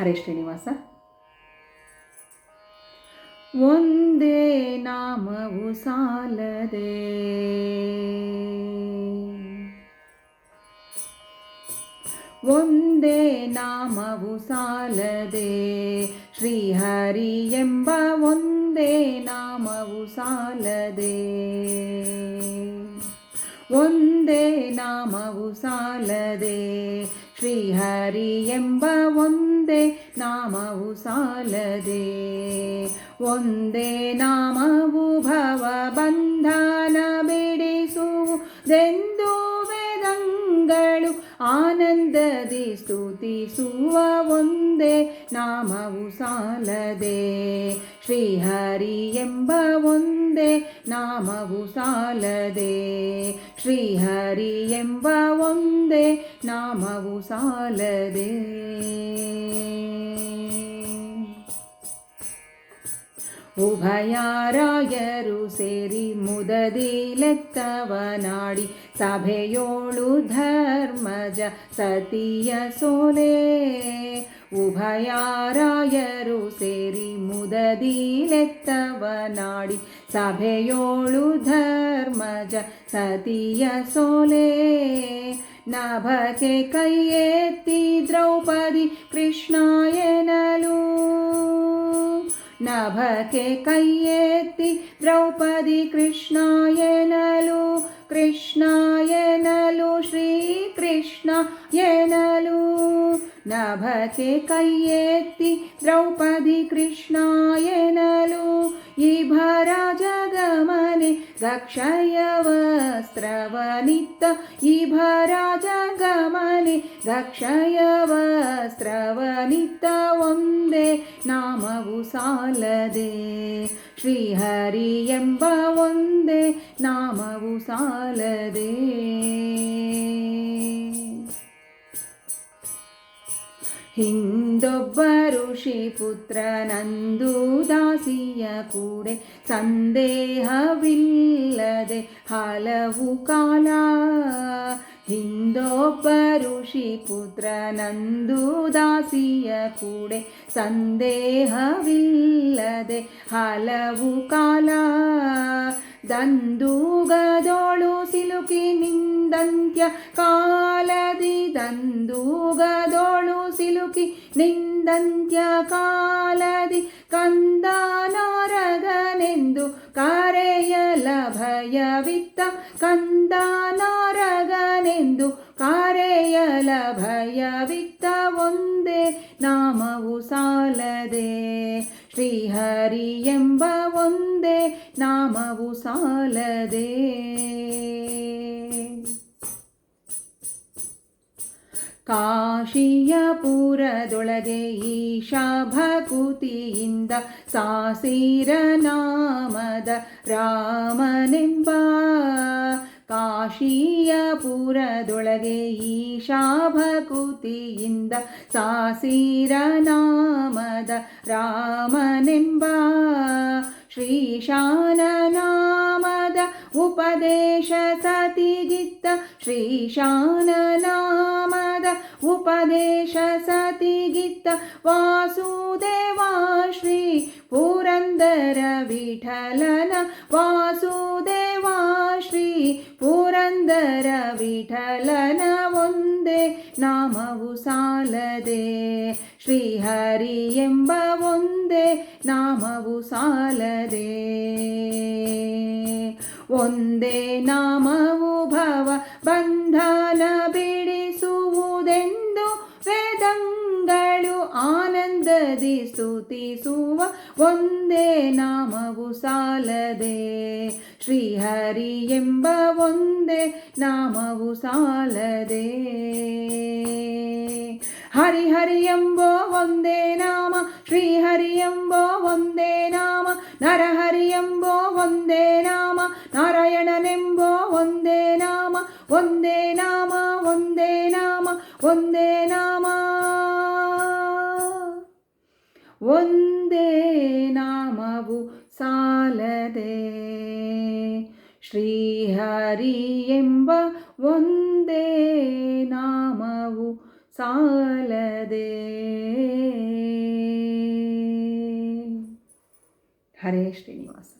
ಹರೇ ಶ್ರೀನಿವಾಸ. ಒಂದೇ ನಾಮವು ಸಾಲದೆ. ಒಂದೇ ನಾಮವು ಸಾಲದೆ. ಶ್ರೀಹರಿ ಎಂಬ ಒಂದೇ ನಾಮವು ಸಾಲದೆ. ಒಂದೇ ನಾಮವು ಸಾಲದೆ. ಶ್ರೀಹರಿ ಎಂಬ ಒಂದೇ ನಾಮವು ಸಾಲದೆ. ಒಂದೇ ನಾಮವು ಭವ ಬಂಧನ ಬಿಡಿಸುವುದೆಂದು ವೇದಂಗಳು ಆನಂದದಿ ಸ್ತುತಿಸುವ ಒಂದೇ ನಾಮವು ಸಾಲದೆ. ಶ್ರೀಹರಿ ಎಂಬ ಒಂದೇ ನಾಮವು ಸಾಲದೆ. ಶ್ರೀಹರಿ ಎಂಬ ಒಂದೇ ನಾಮವು ಸಾಲದೆ. ಉಭಯಾರಾಯರು ಸೇರಿ ಮುದದಿ ಲೆತ್ತವನಾಡಿ ಸಭೆಯೋಳು ಧರ್ಮಜ ಸತಿಯ ಸೋಲೆ ಉಭಯಾರಾಯರು ಸೇರಿ ಮುದದಿ ಲೆತ್ತವನಾಡಿ ಸಭೆಯೋಳು ಧರ್ಮಜ ಸತಿಯ ಸೋಲೆ ನಭಕ್ಕೆ ಕೈ ಎತ್ತಿ ದ್ರೌಪದಿ ಕೃಷ್ಣಾಯನಲು नभके कैयेति द्रौपदी कृष्णाय नलु कृष्णाय नलु श्रीकृष्णाय नलु ನಭಕ್ಕೆ ಕೈ ಎತ್ತಿ ದ್ರೌಪದಿ ಕೃಷ್ಣಾಯನಲು ಈ ಭರ ಜಗಮನೆ ಗಕ್ಷಯ ವಸ್ತ್ರವನಿತ್ತ ಈ ಭರ ಜಗಮನೆ ಗಕ್ಷಯ ವಸ್ತ್ರವನಿತ್ತ ಒಂದೇ ನಾಮವು ಸಾಲದೆ ಶ್ರೀಹರಿ ಎಂಬ ಒಂದೇ ನಾಮವು ಸಾಲದೆ ಹಿಂದೊಬ್ಬ ಋಷಿ ಪುತ್ರನಂದು ದಾಸಿಯ ಕೂಡೆ ಸಂದೇಹವಿಲ್ಲದೆ ಹಲವು ಕಾಲ ಹಿಂದೊಬ್ಬ ಋಷಿ ಪುತ್ರನಂದು ದಾಸಿಯ ಕೂಡೆ ಸಂದೇಹವಿಲ್ಲದೆ ಹಲವು ಕಾಲ ದಂದೂಗದೋಳು ಸಿಲುಕಿ ನಿಂದಂತ್ಯ ಕಾಲದಿ ದಂದೂಗದೋಳು ಸಿಲುಕಿ ನಿಂದಂತ್ಯ ಕಾಲದಿ ಕಂದನಾರಗನೆಂದು ಕರೆಯಲ ಭಯವಿತ್ತ ಕಂದನಾರಗನೆಂದು ಕರೆಯಲ ಭಯವಿತ್ತ ಒಂದೇ ನಾಮವು ಸಾಲದೆ ಶ್ರೀಹರಿ ಎಂಬ ಒಂದೇ ನಾಮವು ಸಾಲದೆ ಕಾಶಿಯ ಪುರದೊಳಗೆ ಈಶಾ ಭಕುತಿಯಿಂದ ಸಾಸಿರ ನಾಮದ ರಾಮನೆಂಬ ಕಾಶಿಯ ಪುರದೊಳಗೆ ಈಶಾ ಭಕುತಿಯಿಂದ ಸಾಸಿರ ನಾಮದ ರಾಮನೆಂಬ ಶ್ರೀಶಾನ ನಾಮದ ಉಪದೇಶ ಸತಿಗಿತ್ತ ನಾಮದ ಉಪದೇಶ ಸತಿಗಿತ್ತ ವಾಸುದೇವ ಶ್ರೀ ಪುರಂದರ ವಿಠಲನ ವಾಸುದೇವ ಶ್ರೀ ಪುರಂದರ ವಿಠಲನ ಒಂದೇ ನಾಮವು ಸಾಲದೆ ಶ್ರೀಹರಿ ಎಂಬ ಒಂದೇ ನಾಮವು ಸಾಲದೆ ಒಂದೇ ನಾಮವು ಭವ ಸ್ತುತಿಸುವ ಒಂದೇ ನಾಮವು ಸಾಲದೆ ಶ್ರೀಹರಿ ಎಂಬ ಒಂದೇ ನಾಮವು ಸಾಲದೆ ಹರಿ ಹರಿ ಎಂಬೋ ಒಂದೇ ನಾಮ ಶ್ರೀಹರಿ ಎಂಬೋ ಒಂದೇ ನಾಮ ನರಹರಿ ಎಂಬೋ ಒಂದೇ ನಾಮ ನಾರಾಯಣನೆಂಬೋ ಒಂದೇ ನಾಮ ಒಂದೇ ನಾಮ ಒಂದೇ ನಾಮ ಒಂದೇ ನಾಮ ಒಂದೇ ನಾಮವು ಸಾಲದೆ. ಶ್ರೀಹರಿ ಎಂಬ ಒಂದೇ ನಾಮವು ಸಾಲದೆ. ಹರೇ ಶ್ರೀನಿವಾಸ.